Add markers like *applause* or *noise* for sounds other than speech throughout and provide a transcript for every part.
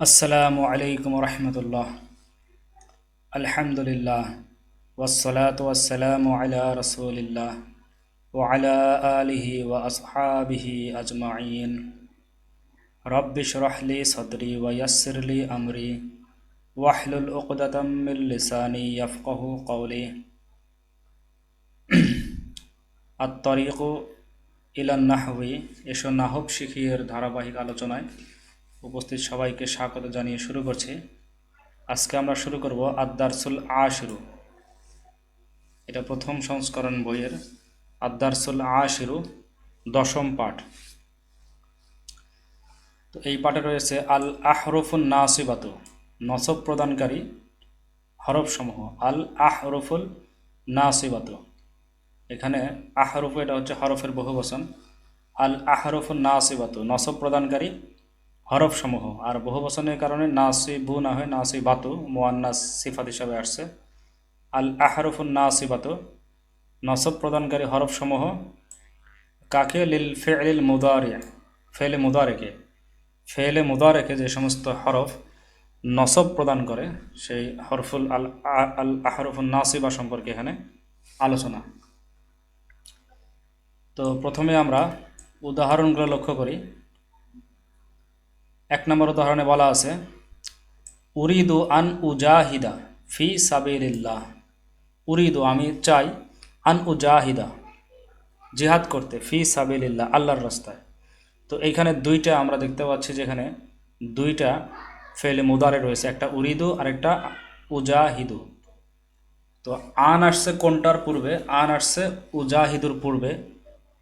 আসসালামু আলাইকুম রহমতুল্লাহ আলহামদুলিল্লাহ ওয়াসসালাত ওয়াসসালামু আলা রসুলিল্লাহ ওয়ালা আলিহি ওয়া আসহাবিহি আজমাইন রব্বি শরহলি সদরি ওয়াসিরলি আমরি ওয়াহলুল উকদাতাম মিন লিসানি ইয়াফকাহু কওলি *clears throat* আত-তরিকু ইলান নাহওয়ি এসো নাহব শিখিয়ের ধারাবাহিক আলোচনায় উপস্থিত সবাইকে স্বাগত জানিয়ে শুরু করছি। আজকে আমরা শুরু করব আদারসুল আশিরু। এটা প্রথম সংস্করণ বইয়ের আদারসুল আশিরু দশম পাঠ। তো এই পাঠে রয়েছে, আল আহরফুল নাসিবাতু, নসব প্রদানকারী হরফসমূহ। আল আহরফুল নাসিবাতু। এখানে আহরফ এটা হচ্ছে হরফের বহু বচন আল আহরফুল নাসিবাতু, নসব প্রদানকারী হরফ সমূহ আর বহু বচনের কারণে নাসি বু না হয় নাসি বাতু মোয়ান্নাস সিফাত হিসাবে আসছে। আল আহরফুন নাসি বাতু নসব প্রদানকারী হরফ সমূহ কাকে? লিল ফেলিল মুদারে ফেলে মুদারেকে। ফেলে মুদারেকে যে সমস্ত হরফ নসব প্রদান করে, সেই হরফুল আল আল আহরফুল নাসিবা সম্পর্কে এখানে আলোচনা। তো প্রথমে আমরা উদাহরণগুলো লক্ষ্য করি। এক নম্বর উদাহরণে বলা আছে, উরিদু আন উজাহিদা ফি সাবিল্লাহ উরিদু, আমি চাই আন উজাহিদা, জিহাদ করতে ফি সাবিল্লাহ আল্লাহর রাস্তায়। তো এইখানে দুইটা আমরা দেখতে পাচ্ছি, যেখানে দুইটা ফেলে মুদারে রয়েছে, একটা উরিদু আর একটা উজাহিদু। তো আন আসছে কোনটার পূর্বে? আন আসছে উজাহিদুর পূর্বে।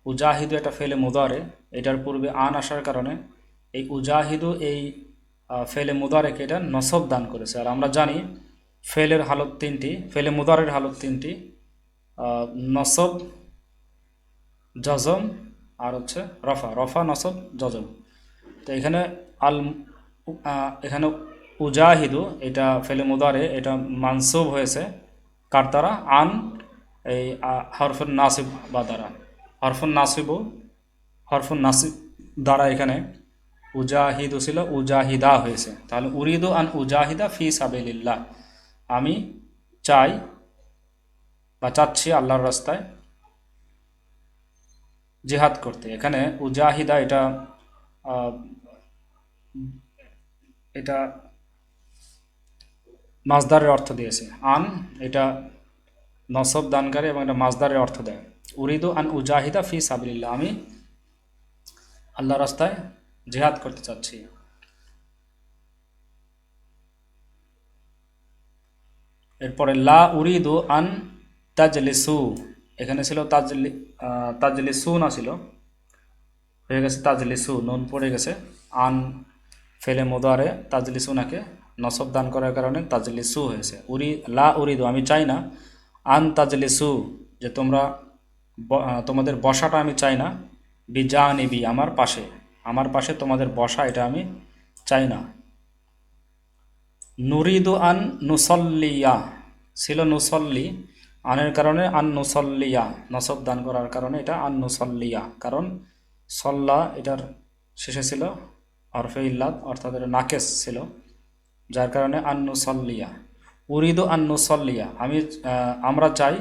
উজাহিদু একটা ফেলে মুদারে, এটার পূর্বে আন আসার কারণে এই উজাহিদু এই ফেলে মুদারেকে এটা নসব দান করেছে। আর আমরা জানি ফেলের হালত তিনটি, ফেলে মুদারের হালত তিনটি নসব, জজম আর হচ্ছে রফা রফা, নসব, জজম। তো এখানে আল এখানে উজাহিদু এটা ফেলে মুদারে এটা মানসুব হয়েছে। কার দ্বারা? আন, এই হরফুন নাসিব বা দ্বারা। হরফুন নাসিবু, হরফুন নাসিব দ্বারা এখানে উজাহিদু ছিল উজাহিদা হয়েছে। তাহলে উরিদু আন উজাহিদা ফি সাবিল্লাহ আমি চাই বা চাচ্ছি আল্লাহর রাস্তায় জেহাদ করতে। এখানে উজাহিদা এটা এটা মাছদারের অর্থ দিয়েছে। আন এটা নসব দানকারী এবং এটা মাছদারের অর্থ দেয়। উরিদু আন উজাহিদা ফি সাবিল্লাহ আমি আল্লাহ রাস্তায় জেহাদ করতে চাচ্ছি। এরপরে, লা উরিদু আন তাজলিসু। এখানে ছিল তাজলি তাজলিসু না ছিল হয়ে গেছে তাজলিসু, নুন পড়ে গেছে। আন ফেলে মোদারে তাজলিসু নাকে নসব দান করার কারণে তাজলিসু হয়েছে। উরি লা উরিদু, আমি চাই না। আন তাজলিসু, যে তোমরা তোমাদের বসাটা আমি চাই না। বিজা নিবি আমার পাশে। আমার পাশে তোমাদের বসা, এটা আমি চাই না। নুরিদু আন নুসল্লিয়া, ছিল নুসল্লি, আনের কারণে আন নুসল্লিয়া, নসব দান করার কারণে এটা আন নুসল্লিয়া, কারণ সল্লা এটার শেষে ছিল, অরফে ইল্লাদ, অর্থাৎ এটা নাকেস ছিল, যার কারণে আন নুসল্লিয়া। উরিদু আন নুসল্লিয়া, আমি আমরা চাই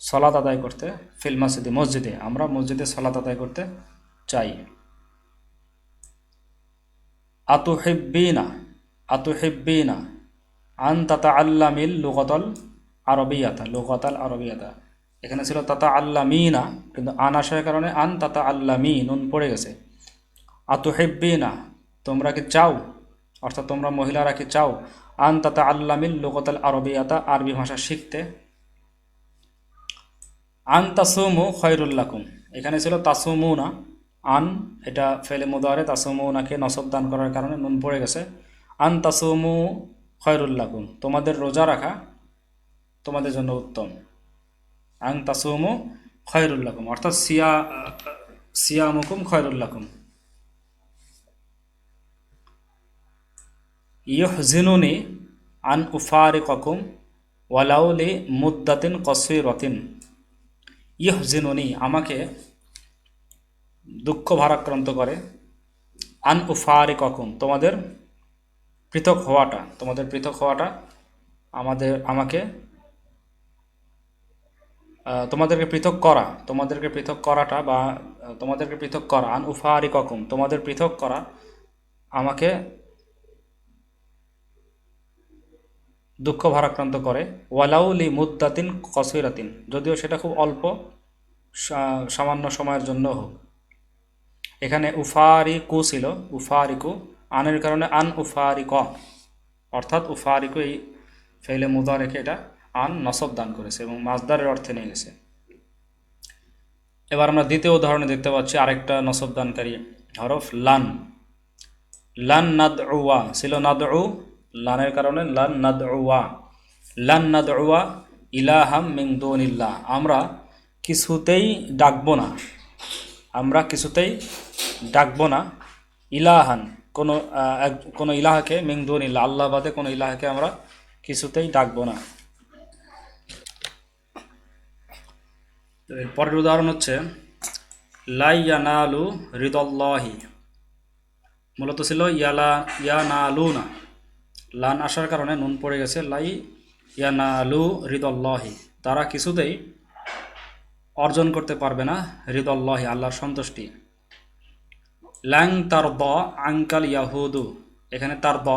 সলাত আদায় করতে, ফিল মসজিদে মসজিদে, আমরা মসজিদে সলাত আদায় করতে চাই। আতুহিব্বিনা আতুহিব্বিনা, আন তাতা আল্লামিল লুগতল আরবিয়াতা, লুগতাল আরবিয়াতা। এখানে ছিল তাতা আল্লামিনা কিন্তু আন আসার কারণে আন তাতা আল্লামি নুন পড়ে গেছে। আতুহিব্বিনা, তোমরা কি চাও? অর্থাৎ তোমরা মহিলারা কি চাও? আন তাতা আল্লামিল লুগতাল আরবিয়াতা, আরবি ভাষা শিখতে। আন তাসুমু খৈরুল্লাকুম এখানে ছিল তাসুমু না আন, এটা ফেলে মুদারে তাসুমুনাকে নসব দান করার কারণে নুন পড়ে গেছে। আন তাসুমু খয়রুল্লাকুম তোমাদের রোজা রাখা তোমাদের জন্য উত্তম। আন তাসুমু খয়রুল্লাকুম অর্থাৎ সিয়া, সিয়ামুকুম খয়রুল্লাকুম ইয়হজিনুনি আন উফারিককুম ওয়ালাউলি মুদ্দাতিন কসিরতিন। ইয়হজিনুনি আমাকে দুঃখ ভারাক্রান্ত করে। আন উফারি কখন তোমাদের পৃথক হওয়াটা, তোমাদের পৃথক হওয়াটা আমাদের, আমাকে তোমাদেরকে পৃথক করা, তোমাদেরকে পৃথক করাটা বা তোমাদেরকে পৃথক করা, আন উফারি ককুম তোমাদের পৃথক করা, আমাকে দুঃখ ভারাক্রান্ত করে। ওয়ালাউলি মুদ্দাতিন কসিরাতিন, যদিও সেটা খুব অল্প সামান্য সময়ের জন্য হোক। এখানে উফারিকু ছিল, উফারিকু, আনের কারণে আন উফারিক। অর্থাৎ উফারিকু এই ফেলে মুদা রেখে এটা আন নসব দান করেছে এবং মাজদারের অর্থে নিয়ে গেছে। এবার আমরা দ্বিতীয় উদাহরণে দেখতে পাচ্ছি আরেকটা নসব দানকারী, হরফ লান। লান নাদ ছিল নাদ লানের কারণে লান নাদ লান নাদ ইলাহাম মিং দুনিল্লাহ, আমরা কিছুতেই ডাকবো না। আমরা কিছুতেই ডাকবো না। ইলাহান, কোনো এক- কোনো ইলাহাকে মিং দুনিল্লাহ আল্লাহ বাদে কোনো ইলাহাকে আমরা কিছুতেই ডাকবো না। পরের উদাহরণ হচ্ছে লাইয়ানালু হৃদল্লাহি মূলত ছিল ইয়ালা ইয়ানালু না লান আসার কারণে নুন পড়ে গেছে, লাই ইয়ানালু হৃদল্লাহি তারা কিছুতেই অর্জন করতে পারবে না। হৃদল্লাহি আল্লাহর সন্তুষ্টি। ল্যাং তার দ আঙ্কাল ইয়াহুদু। এখানে তার দ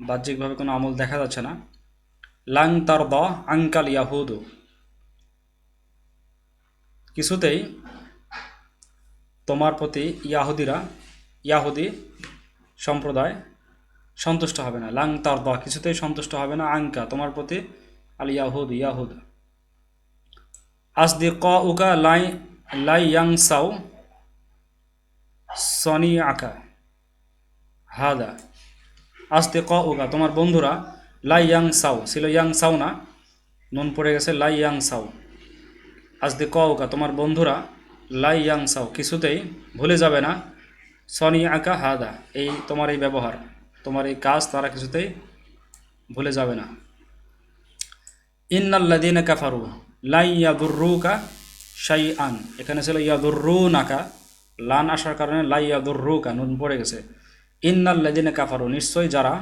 বাহ্যিকভাবে কোনো আমল দেখা যাচ্ছে না। লাং তার দ আঙ্কাল ইয়াহুদু। কিছুতেই তোমার প্রতি ইয়াহুদিরা, ইয়াহুদি সম্প্রদায় সন্তুষ্ট হবে না। লাং তার দ কিছুতেই সন্তুষ্ট হবে না। আঙ্কা তোমার প্রতি আল ইয়াহুদ ইয়াহুদ। আসদি ক উকা লাই লাই ইয়াং সাউ সনি আকা হাদা। আসতে ক উকা তোমার বন্ধুরা, লাই ইয়াং সাউ ছিল ইয়াং সাউ না? নুন পড়ে গেছে, লাই ইয়াং সাউ আজদে কওকা তোমার বন্ধুরা, লাই ইয়াং সাও কিছুতেই ভুলে যাবে না। সনি আঁকা হাদা। এই তোমার এই ব্যবহার, তোমার এই কাজ, তারা কিছুতেই ভুলে যাবে না। ইন্নাল্লাদিন কাফারু। লাই ইয়াদুররুকা শাই আন এখানে ছিল ইয়াদুররু নাকা লান আসার কারণে লাই ইয়াদুররুকা নুন পড়ে গেছে। ইন্নাল্লাদিন কাফারু, নিশ্চয়ই যারা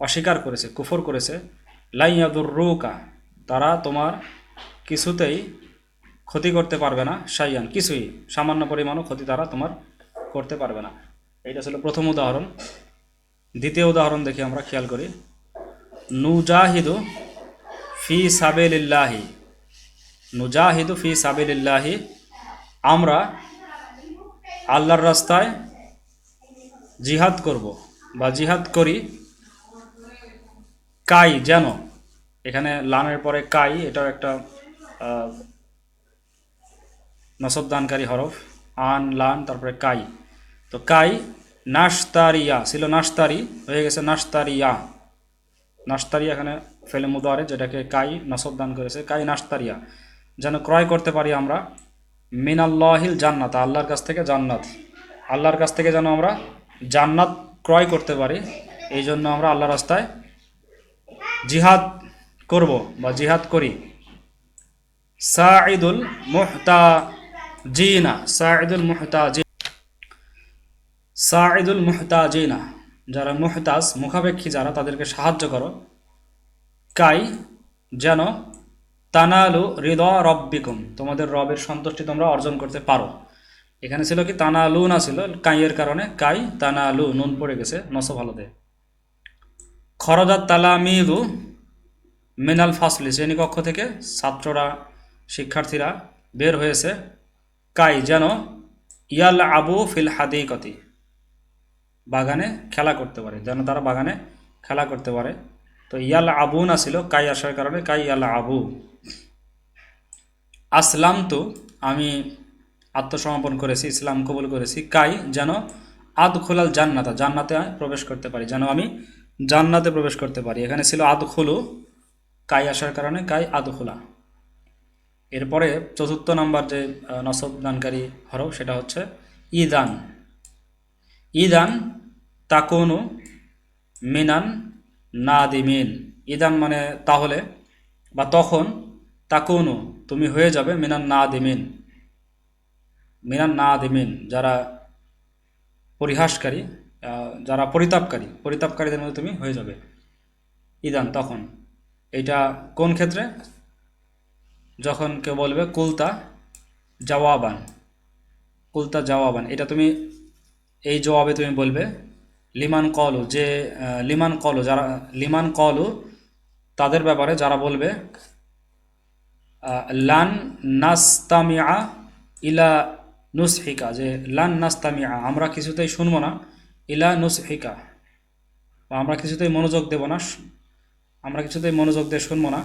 অস্বীকার করেছে, কুফর করেছে, লাই ইয়াদুররুকা, তারা তোমার কিছুতেই ক্ষতি করতে পারবে না সাইয়ান কিছুই, সামান্য পরিমাণও ক্ষতি তারা তোমার করতে পারবে না। এইটা ছিল প্রথম উদাহরণ। দ্বিতীয় উদাহরণ দেখি আমরা খেয়াল করি। নুজাহিদু ফি সাবেলিল্লাহি। নুজাহিদু ফি সাবেলিল্লাহি। আমরা আল্লাহর রাস্তায় জিহাদ করব বা জিহাদ করি। কাই যেন এখানে লানের পরে কাই এটাও একটা আহ, নসব দানকারী হরফ। আন লান তারপরে কাই। তো কাই নাশতারিয়া ছিল নাস্তারি হয়ে গেছে নাশতারিয়া। নাশতারিয়া এখানে ফেলে মুদারে যেটাকে কাই নসব দান করেছে, কাই নাশতারিয়া, যেন ক্রয় করতে পারি আমরা মিনাল্লাহিল জান্নাত, আল্লাহর কাছ থেকে জান্নাত। আল্লাহর কাছ থেকে যেন আমরা জান্নাত ক্রয় করতে পারি, এই জন্য আমরা আল্লাহ রাস্তায় জিহাদ করব বা জিহাদ করি। সাঈদুল মুহতাজিনা, সাঈদুল মুহতাজি সাঈদুল মুহতাজিনা, যারা মুহতাজ, মুখাপেক্ষী যারা, তাদেরকে সাহায্য করো। কাই? যেন তানালু হৃদয় রব্বিকুম। তোমাদের রবের সন্তুষ্টি তোমরা অর্জন করতে পারো। এখানে ছিল কি? তানালু না ছিল? কাইয়ের কারণে কাই, তানালু, নুন পড়ে গেছে, নসব হলদে খরজাত তালামিদু মিনাল ফাসলি, শ্রেণীকক্ষ থেকে ছাত্ররা, শিক্ষার্থীরা বের হয়েছে। কাই, যেন ইয়াল আবু ফিল হাদিকতি। বাগানে খেলা করতে পারে, যেন তারা বাগানে খেলা করতে পারে। তো ইয়াল আবু না ছিল কাই আসার কারণে কাই ইয়াল আবু আসলাম তো আমি আত্মসমর্পণ করেছি, ইসলাম কবুল করেছি। কাই যেন আদ খোলাল জান্নাতা জান্নাতে প্রবেশ করতে পারি, যেন আমি জান্নাতে প্রবেশ করতে পারি। এখানে ছিল আদ খুলু কাই আসার কারণে কাই আদখোলা। এরপরে চতুর্থ নাম্বার যে নসব দানকারী হরফ, সেটা হচ্ছে ইদান ইদান তাকুনু মিনান নাদিমিন ইদান মানে তাহলে, বা তখন তাকুনু, তুমি হয়ে যাবে মিনান নাদিমিন মিনান নাদিমিন যারা পরিহাসকারী যারা পরিতাপকারী, পরিতাপকারীদের মধ্যে তুমি হয়ে যাবে। ইদান, তখন। এটা কোন ক্ষেত্রে? যখন কেউ বলবে, কুলতা জওয়াবান। কুলতা জওয়াবান। এটা তুমি, এই জবাবে তুমি বলবে লিমান কলু, যে লিমান কলু, যারা, লিমান কলু, তাদের ব্যাপারে যারা বলবে লান নাস্তামিয়া ইলা নুসহিকা, যে, লান নাস্তামিয়া, আমরা কিছুতেই শুনব না, ইলা নুসহিকা। বা আমরা কিছুতেই মনোযোগ দেব না আমরা কিছুতেই মনোযোগ দিয়ে শুনব না,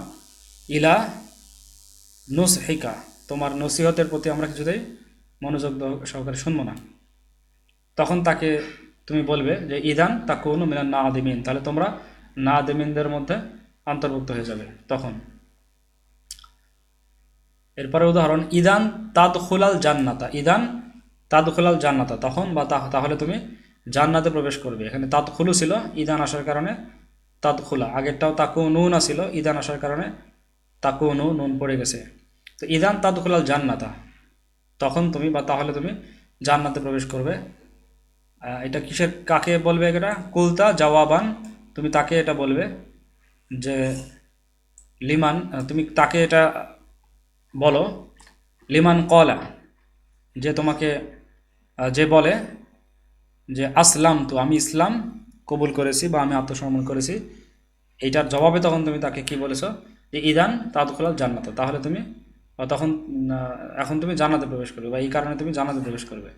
ইলা নুসহিকা, তোমার নসিহতের প্রতি আমরা কিছুতেই মনোযোগ সহকারে শুনব না। তখন তাকে তুমি বলবে যে, ইদান তা কোন মিলান না আদিমিন তাহলে তোমরা না আদিমিনদের মধ্যে অন্তর্ভুক্ত হয়ে যাবে তখন। এরপরে উদাহরণ, ইদান তাদখুলাল জান্নাতা। ইদান তাদখুলাল জান্নাতা। তখন বা তাহলে তুমি জান্নাতে প্রবেশ করবে। এখানে তাদখুলু ছিল ইদান আসার কারণে তাঁত তাদখুলা। আগেরটাও তাকু নুন আসিল ইদান আসার কারণে তাকু নু নুন পড়ে গেছে। তো ইদান তাদখুলাল জান্নাতা। তখন তুমি বা তাহলে তুমি জান্নাতে প্রবেশ করবে। এটা কিসের, কাকে বলবে এটা কুলতা জওয়াবান, তুমি তাকে এটা বলবে যে, লিমান তুমি তাকে এটা বলো, লিমান কলা, যে তোমাকে যে বলে যে, আসলাম তো, আমি ইসলাম কবুল করেছি বা আমি আত্মসমর্পণ করেছি। এইটার জবাবে তখন তুমি তাকে কি বলেছ? যে, ইদান তাদখুলাল জান্নাত, তাহলে তুমি তখন এখন তুমি জান্নাতে প্রবেশ করবে বা এই কারণে তুমি জান্নাতে প্রবেশ করবে।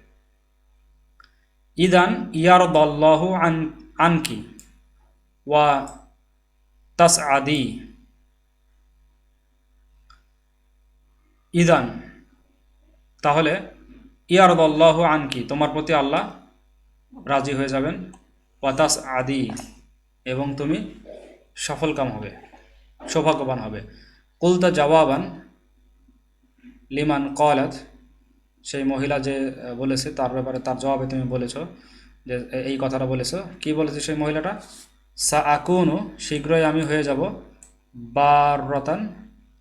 ইদান ইয়ার দল্লাহু আন, আনকি, ওয়া তাস আদি ইদান, তাহলে ইয়ারদল্লাহ আনকি, তোমার প্রতি আল্লাহ রাজি হয়ে যাবেন ওয়াতাস আদি এবং তুমি সফলকাম হবে, সৌভাগ্যবান হবে। কুলতা জওয়াবান লিমান কলাত সেই মহিলা যে বলেছে, তার ব্যাপারে তার জবাবে তুমি বলেছ যে এই কথাটা বলেছ। কি বলেছে সেই মহিলাটা? সা আকুনু, শীঘ্রই আমি হয়ে যাব। বার বাররতান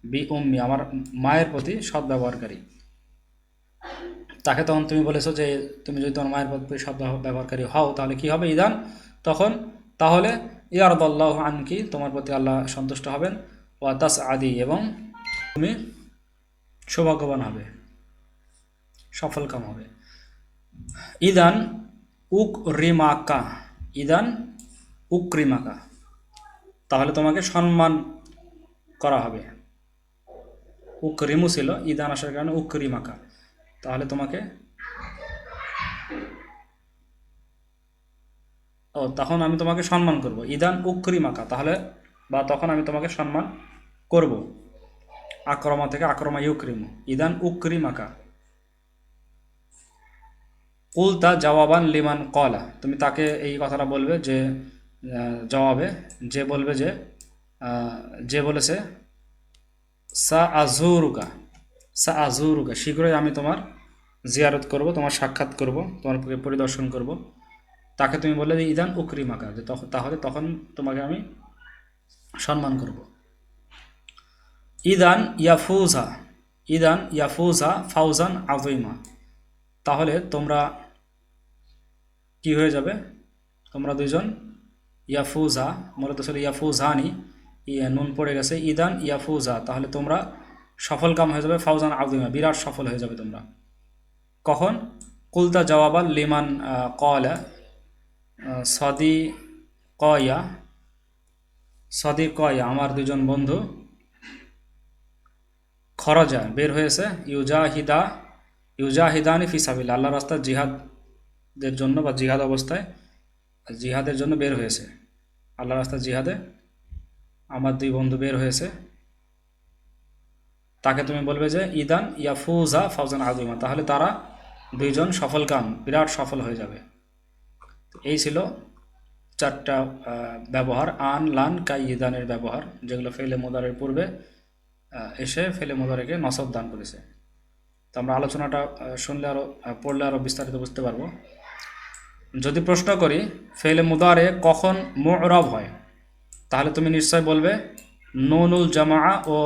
বি উম্মি, আমার মায়ের প্রতি সৎ ব্যবহারকারী তাকে তখন তুমি বলেছ যে, তুমি যদি তোমার মায়ের প্রতি সৎ ব্যবহারকারী হও, তাহলে কি হবে? ইদান তখন, তাহলে, ইয়ারদল্লাহ আনকি, তোমার প্রতি আল্লাহ সন্তুষ্ট হবেন। ওয়া তাস আদি এবং তুমি সৌভাগ্যবান হবে। সফলকাম হবে। ইদান উক রিমাকা ইদান উক্রিমাকা। তাহলে তোমাকে সম্মান করা হবে। উকরিমু ছিল, ইদান আসার কারণে উকরিমাকা। তাহলে তোমাকে ও, তখন আমি তোমাকে সম্মান করব। ইদান উকরিমাকা, তাহলে বা তখন আমি তোমাকে সম্মান করব। আক্রমা থেকে আক্রমা ইউক্রিমু। ইদান উকরিমাকা। কুলতা জওয়াবান লিমান কলা। তুমি তাকে এই কথাটা বলবে যে জবাবে যে বলবে যে যে বলেছে, সা আজুরুকা সা আজুরুকা শীঘ্রই আমি তোমার জিয়ারত করব, তোমার সাক্ষাৎ করব, তোমার পরি- পরিদর্শন করব। তাকে তুমি বললে যে, ইদান উকরিমাকা, যে তখন তাহলে তখন তোমাকে আমি সম্মান করব। ইদান ইয়াফুজা ইদান ইয়াফুজা ফাউজান আজইমা তাহলে তোমরা কি হয়ে যাবে? তোমরা দুইজন, ইয়াফুজা, মূলত ছিল ইয়াফুজানি, ইয়া নুন পড়ে গেছে, ইদান ইয়াফুজা, তাহলে তোমরা সফল কাম হয়ে যাবে, ফাউজান আউদিমা বিরাট সফল হয়ে যাবে তোমরা। কখন? কুলতা জওয়াবাল লিমান কলা সদি কয়া সদি কয়া আমার দুজন বন্ধু, খরজা, বের হয়েছে, ইউজাহিদা ইউজাহিদানি ফিসাবিল আল্লাহ রাস্তা জিহাদের জন্য বা জিহাদ অবস্থায় জিহাদের জন্য বের হয়েছে। আল্লাহ রাস্তা জিহাদে আমার দুই বন্ধু বের হয়েছে। তাকে তুমি বলবে যে, ইদান ইয়াফুজা ফাউজান আদিমা তাহলে তারা দুইজন সফলকাম বিরাট সফল হয়ে যাবে। এই ছিল চারটা ব্যবহার, আন, লান, কাই, ইদানের ব্যবহার, যেগুলো ফেলে মোদারের পূর্বে এসে ফেলে মোদারেকে নসব দান করেছে। তো আমরা আলোচনাটা শুনলে আরও পড়লে আরও বিস্তারিত বুঝতে পারব। যদি প্রশ্ন করি ফেলে মুদারে কখন মোরব হয়? তাহলে তুমি নিশ্চয় বলবে, নুনুল জামা ও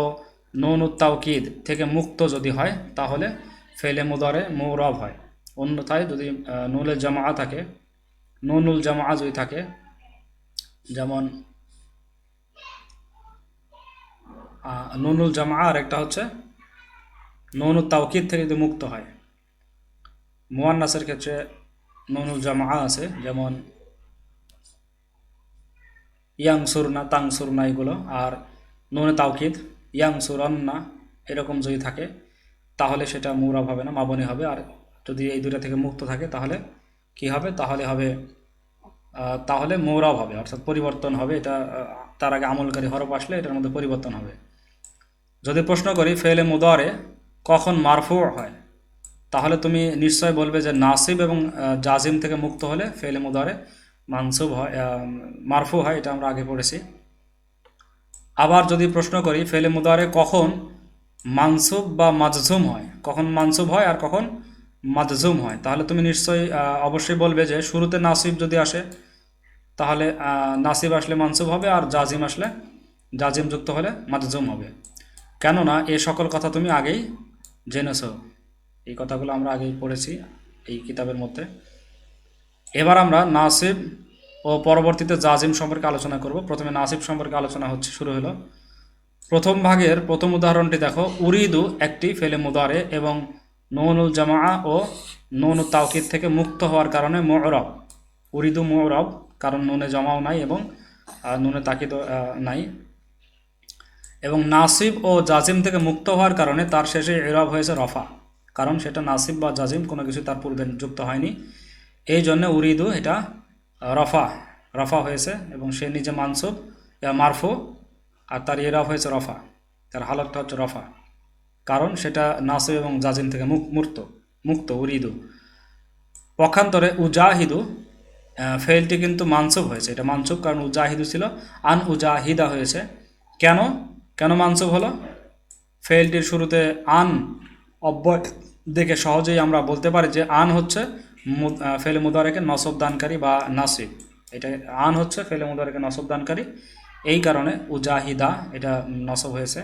নুনুল তাওকিদ থেকে মুক্ত যদি হয়, তাহলে ফেলে মুদারে মুরব হয়। অন্যথায় যদি নুলের জামা থাকে, নুনুল জামা যদি থাকে, যেমন নুনুল জামা আর একটা হচ্ছে নুনুল তাওকিদ থেকে যদি মুক্ত হয়। মুয়ান্নাসের ক্ষেত্রে নুনুল জামা আছে, যেমন ইয়াং সুরনা তাং সুরনা এগুলো, আর নুনে তাওকিদ ইয়াং সুরন্না এরকম যদি থাকে, তাহলে সেটা মুরাব হবে না, মাবনি হবে। আর যদি এই দুটা থেকে মুক্ত থাকে, তাহলে কি হবে? তাহলে হবে তাহলে মৌরাব হবে, অর্থাৎ পরিবর্তন হবে। এটা তার আগে আমলকারী হরফ আসলে এটার মধ্যে পরিবর্তন হবে। যদি প্রশ্ন করি, ফেলে মুদারে কখন মারফু হয়। তাহলে তুমি নিশ্চয় বলবে যে নাসিব এবং জাজিম থেকে মুক্ত হলে ফেলে মুদারে মানসুব হয় মারফু হয়, এটা আমরা আগে পড়েছি। আবার যদি প্রশ্ন করি ফেলে মুদারে কখন মানসুব বা মাজঝুম হয়? কখন মানসুব হয় আর কখন মাজঝুম হয়? তাহলে তুমি নিশ্চয়ই অবশ্যই বলবে যে শুরুতে নাসিব যদি আসে, তাহলে নাসিব আসলে মানসুব হবে আর জাজিম আসলে, জাজিম যুক্ত হলে মাজঝুম হবে। কেননা এ সকল কথা তুমি আগেই জেনেছো এই কথাগুলো আমরা আগেই পড়েছি এই কিতাবের মধ্যে। এবার আমরা নাসিব ও পরবর্তীতে জাজিম সম্পর্কে আলোচনা করব। প্রথমে নাসিব সম্পর্কে আলোচনা হচ্ছে, শুরু হলো। প্রথম ভাগের প্রথম উদাহরণটি দেখো, উরিদু একটি ফেলে মুদারে এবং নৌনুল জামা ও নৌনু তাওকিদ থেকে মুক্ত হওয়ার কারণে মোরব। উরিদু মোরব, কারণ নুনে জমাও নাই এবং নুনে তাকিদ নাই। এবং নাসিব ও জাজিম থেকে মুক্ত হওয়ার কারণে তার শেষে এরব হয়েছে রফা। কারণ সেটা নাসিব বা জাজিম কোনো কিছু তার পূর্বে যুক্ত হয়নি। এই জন্য উরিদু এটা রফা রফা হয়েছে এবং সে নিজে মানসুব মারফু, আর তার এরব হয়েছে রফা। তার হালতটা হচ্ছে রফা। কারণ সেটা নাসিব এবং জাজিম থেকে মুক, মুক্ত মুক্ত উরিদু। পক্ষান্তরে উজাহিদু ফেলটি কিন্তু মানসুব হয়েছে। এটা মানসুব কারণ উজাহিদু ছিল। আন উজাহিদা হয়েছে। কেন? কেন মানসুব হলো ফেলটির শুরুতে আন অব্যয় দেখে সহজেই আমরা বলতে পারি যে আন হচ্ছে ফেলে মুদারেকে নসব দানকারী বা নাসিব। এটা আন হচ্ছে ফেলে মুদারেকে নসব দানকারী। এই কারণে উজাহিদা এটা নসব হয়েছে।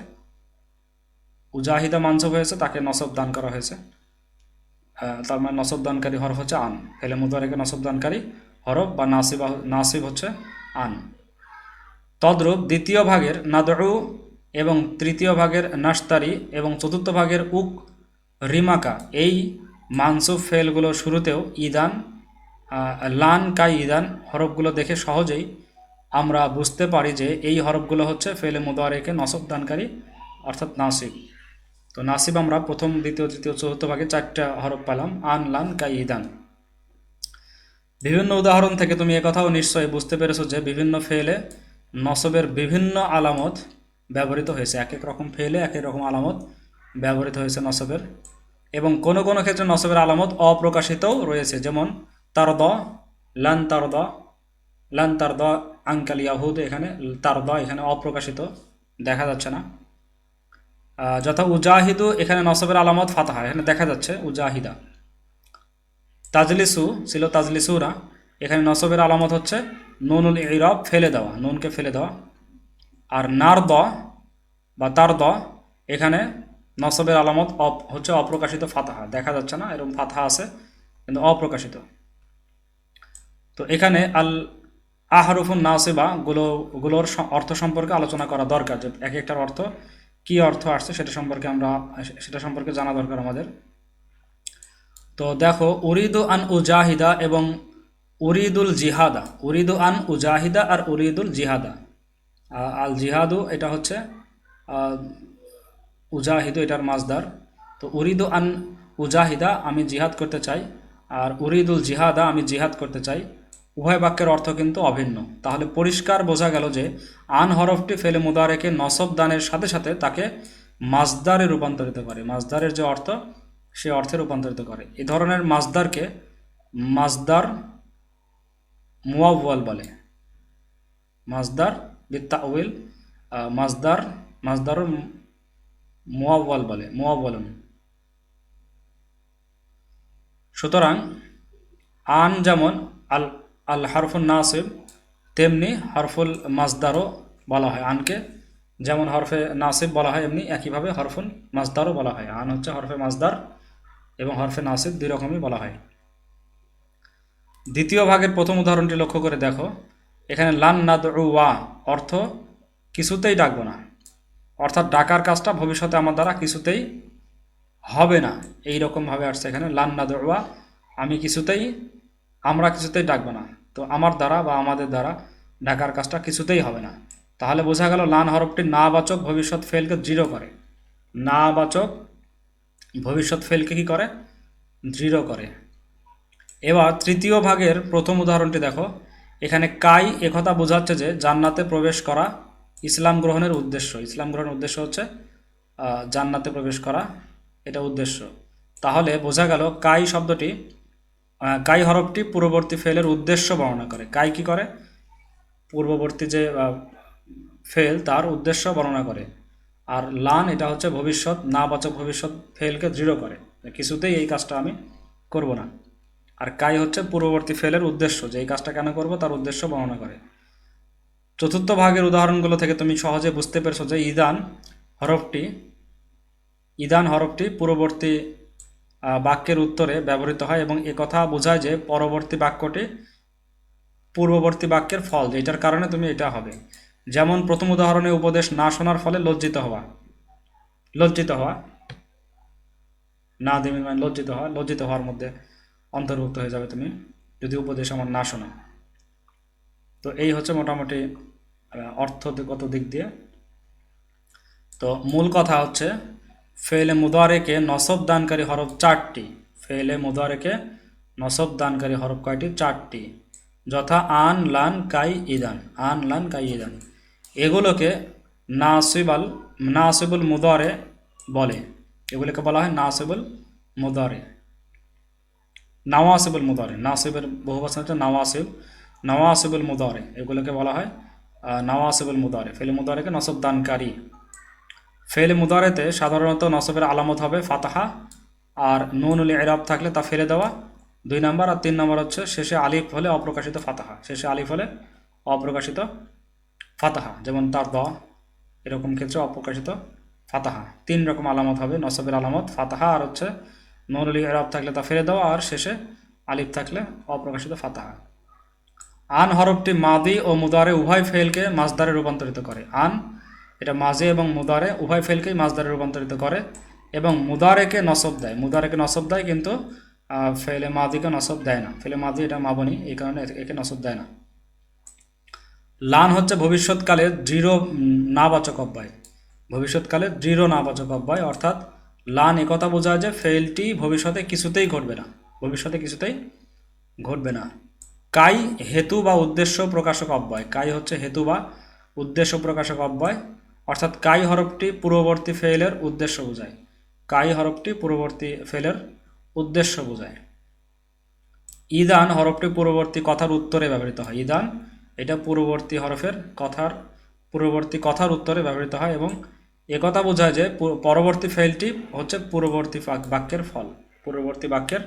উজাহিদা মানসব হয়েছে তাকে নসব দান করা হয়েছে। আহ, তার মানে নসব দানকারী হরফ হচ্ছে আন ফেলে মুদারেকে নসব দানকারী হরফ বা নাসিব নাসিব হচ্ছে আন তদ্রূপ দ্বিতীয় ভাগের নাদউ এবং তৃতীয় ভাগের নাস্তারি এবং চতুর্থ ভাগের উক রিমাকা, এই মানসুফ ফেলগুলো শুরুতেও ইদান লান কাই ইদান হরফগুলো দেখে সহজেই আমরা বুঝতে পারি যে এই হরফগুলো হচ্ছে ফেলে মুদারেকে নসব দানকারী, অর্থাৎ নাসিব। তো নাসিব আমরা প্রথম, দ্বিতীয়, তৃতীয়, চতুর্থ ভাগে চারটা হরফ পেলাম, আন, লান, কাই, ইদান। বিভিন্ন উদাহরণ থেকে তুমি একথাও নিশ্চয়ই বুঝতে পেরেছ যে বিভিন্ন ফেলে নসবের বিভিন্ন আলামত ব্যবহৃত হয়েছে। এক এক রকম ফেলে এক এক রকম আলামত ব্যবহৃত হয়েছে নসবের। এবং কোনো কোনো ক্ষেত্রে নসবের আলামত অপ্রকাশিতও রয়েছে। যেমন তার দ লান তার দ লান তার দ আঙ্কাল ইয়াহুদ এখানে তার দ এখানে অপ্রকাশিত দেখা যাচ্ছে না। যথা উজাহিদু এখানে নসবের আলামত ফাতাহা, এখানে দেখা যাচ্ছে উজাহিদা। তাজলিসু ছিল তাজলিসুরা, এখানে নসবের আলামত হচ্ছে নুনুল ইরব ফেলে দেওয়া, নুনকে ফেলে দেওয়া। আর নার দ বা তার দ এখানে নসবের আলামত অপ, হচ্ছে অপ্রকাশিত ফাতাহা। দেখা যাচ্ছে না, এরকম ফাতাহা আছে, কিন্তু অপ্রকাশিত। তো এখানে আল আহরুফুন নাসিবা গুলো, গুলোর অর্থ সম্পর্কে আলোচনা করা দরকার। যে এক একটার অর্থ, কি অর্থ আসছে সেটা সম্পর্কে আমরা, সেটা সম্পর্কে জানা দরকার আমাদের। তো দেখো, উরিদু আন উজাহিদা এবং উরিদুল জিহাদা। উরিদু আন উজাহিদা আর উরিদুল জিহাদা। আল জিহাদু, এটা হচ্ছে উজাহিদু, এটার মাজদার তো উরিদু আন উজাহিদা, আমি জিহাদ করতে চাই, আর উরিদুল জিহাদা, আমি জিহাদ করতে চাই। উভয় বাক্যের অর্থ কিন্তু অভিন্ন। তাহলে পরিষ্কার বোঝা গেল যে আন হরফটি ফেলে মুদারেকে নসব দানের সাথে সাথে তাকে মাজদারে রূপান্তরিত করে। মাজদারের যে অর্থ, সে অর্থে রূপান্তরিত করে। এ ধরনের মাজদারকে মাজদার মুয়াওয়াল বলে। মাজদার বিত্তাউল মাজদার মাজদার মুয়াওয়াল বলে মুয়াওয়ালুন সুতরাং আন যেমন আল আল হারফুল নাসিব, তেমনি হরফুল মাজদারও বলা হয় আনকে। যেমন হরফে নাসিব বলা হয়, এমনি একইভাবে হরফুল মাজদারও বলা হয়। আন হচ্ছে হরফে মাজদার এবং হরফে নাসিব দুই রকমই বলা হয়। দ্বিতীয় ভাগের প্রথম উদাহরণটি লক্ষ্য করে দেখো। এখানে লান নাদ ওয়া অর্থ কিছুতেই ডাকবো না। অর্থাৎ ডাকার কাজটা ভবিষ্যতে আমার দ্বারা কিছুতেই হবে না। এই রকমভাবে আসছে এখানে, লান নাদ ওয়া। আমি কিছুতেই, আমরা কিছুতেই ডাকবো না। তো আমার দ্বারা বা আমাদের দ্বারা ডাকার কাজটা কিছুতেই হবে না। তাহলে বোঝা গেল লান হরফটি না বাচক ভবিষ্যৎ ফেলকে দৃঢ় করে। না বাচক ভবিষ্যৎ ফেলকে কি করে? দৃঢ় করে। এবার তৃতীয় ভাগের প্রথম উদাহরণটি দেখো। এখানে কাই একথা বোঝাচ্ছে যে জান্নাতে প্রবেশ করা ইসলাম গ্রহণের উদ্দেশ্য। ইসলাম গ্রহণের উদ্দেশ্য হচ্ছে জান্নাতে প্রবেশ করা। এটা উদ্দেশ্য। তাহলে বোঝা গেল কাই শব্দটি কাই হরফটি পূর্ববর্তী ফেলের উদ্দেশ্য বর্ণনা করে। কাই কি করে? পূর্ববর্তী যে ফেল তার উদ্দেশ্য বর্ণনা করে। আর লান এটা হচ্ছে ভবিষ্যৎ না বাচক ভবিষ্যৎ ফেলকে দৃঢ় করে। কিছুতেই এই কাজটা আমি করব না। আর কাই হচ্ছে পূর্ববর্তী ফেলের উদ্দেশ্য, যে এই কাজটা কেন করব তার উদ্দেশ্য বর্ণনা করে। চতুর্থ ভাগের উদাহরণগুলো থেকে তুমি সহজে বুঝতে পেরেছ যে ইদান হরফটি ইদান হরফটি পূর্ববর্তী বাক্যের উত্তরে ব্যবহৃত হয় এবং কথা বোঝায় যে পরবর্তী বাক্যটি পূর্ববর্তী বাক্যের ফল যেটার কারণে তুমি এটা হবে। যেমন প্রথম উদাহরণে উপদেশ না শোনার ফলে লজ্জিত হওয়া লজ্জিত হওয়া, না দেবেন মানে লজ্জিত হওয়া, লজ্জিত হওয়ার মধ্যে অন্তর্ভুক্ত হয়ে যাবে তুমি, যদি উপদেশ আমার না শোনো। তো এই হচ্ছে মোটামুটি অর্থগত দিক দিয়ে। তো মূল কথা হচ্ছে, ফেলে মুদারেকে নসব দানকারী হরফ চারটি। ফেলে মুদারেকে নসব দানকারী হরফ কয়টি? চারটি। যথা আন, লান, কাই, ইদান। আন, লান, কাই, ইদান। এগুলোকে নাসিবাল, নাসিবুল মুদারে বলে। এগুলোকে বলা হয় নাসিবুল মুদারে। নওয়াসিবুল মুদারে, নাসিবের বহু বছর হচ্ছে নওয়াসিব, নওয়াসিবুল মুদারে, এগুলোকে বলা হয় নওয়াসিবুল মুদারে। ফেলে মুদারেকে নসব দানকারী। ফেলে মুদারেতে সাধারণত নসবের আলামত হবে ফাতাহা আর নুন এরাব থাকলে তা ফেলে দেওয়া। দুই নাম্বার আর তিন নাম্বার হচ্ছে শেষে আলিফ হলে অপ্রকাশিত ফাতাহা। শেষে আলিফ হলে অপ্রকাশিত ফাতাহা, যেমন তার দ, এরকম ক্ষেত্রে অপ্রকাশিত ফাতাহা। তিন রকম আলামত হবে, নসবের আলামত, ফাতাহা আর হচ্ছে নুন এরাব থাকলে তা ফেলে দেওয়া আর শেষে আলিফ থাকলে অপ্রকাশিত ফাতাহা। আন হরফটি মাদি ও মুদারে উভয় ফেলকে মাজদারে রূপান্তরিত করে। আন, এটা মাঝে এবং মুদারে উভয় ফেলকেই মাজদারে রূপান্তরিত করে এবং মুদারেকে নসব দেয়। মুদারেকে নসব দেয় কিন্তু ফেলে মাদিকে নসব দেয় না। ফেলে মাদি এটা মাবনি, এই কারণে একে নসব দেয় না। লান হচ্ছে ভবিষ্যৎকালে দৃঢ় নাবাচক অব্যয়। ভবিষ্যৎকালে দৃঢ় নাবাচক অব্যয়, অর্থাৎ লান একথা বোঝায় যে ফেলটি ভবিষ্যতে কিছুতেই ঘটবে না। ভবিষ্যতে কিছুতেই ঘটবে না। কাই হেতু বা উদ্দেশ্য প্রকাশক অব্যয়। কাই হচ্ছে হেতু বা উদ্দেশ্য প্রকাশক অব্যয়। অর্থাৎ কাই হরফটি পূর্ববর্তী ফেলের উদ্দেশ্য বোঝায়। কাই হরফটি পূর্ববর্তী ফেলের উদ্দেশ্য বোঝায়। ইদান হরফটি পূর্ববর্তী কথার উত্তরে ব্যবহৃত হয়। ইদান, এটা পূর্ববর্তী হরফের কথার, পূর্ববর্তী কথার উত্তরে ব্যবহৃত হয় এবং একথা বোঝায় যে পরবর্তী ফেলটি হচ্ছে পূর্ববর্তী বাক- বাক্যের ফল। পূর্ববর্তী বাক্যের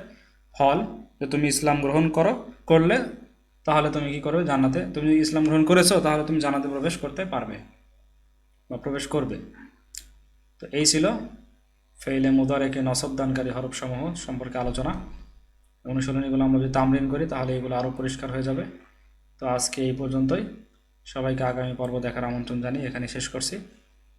ফল যে তুমি ইসলাম গ্রহণ করো, করলে তাহলে তুমি কি করবে? জানাতে তুমি ইসলাম গ্রহণ করেছ, তাহলে তুমি জানাতে প্রবেশ করতে পারবে বা প্রবেশ করবে। তো এই ছিল ফেইলে মুদারেকে নসব দানকারী হরফ সমূহ সম্পর্কে আলোচনা। অনুশীলনীগুলো আমরা যদি তামরিন করি, তাহলে এগুলো আরও পরিষ্কার হয়ে যাবে। তো আজকে এই পর্যন্তই। সবাইকে আগামী পর্ব দেখার আমন্ত্রণ জানিয়ে এখানে শেষ করছি।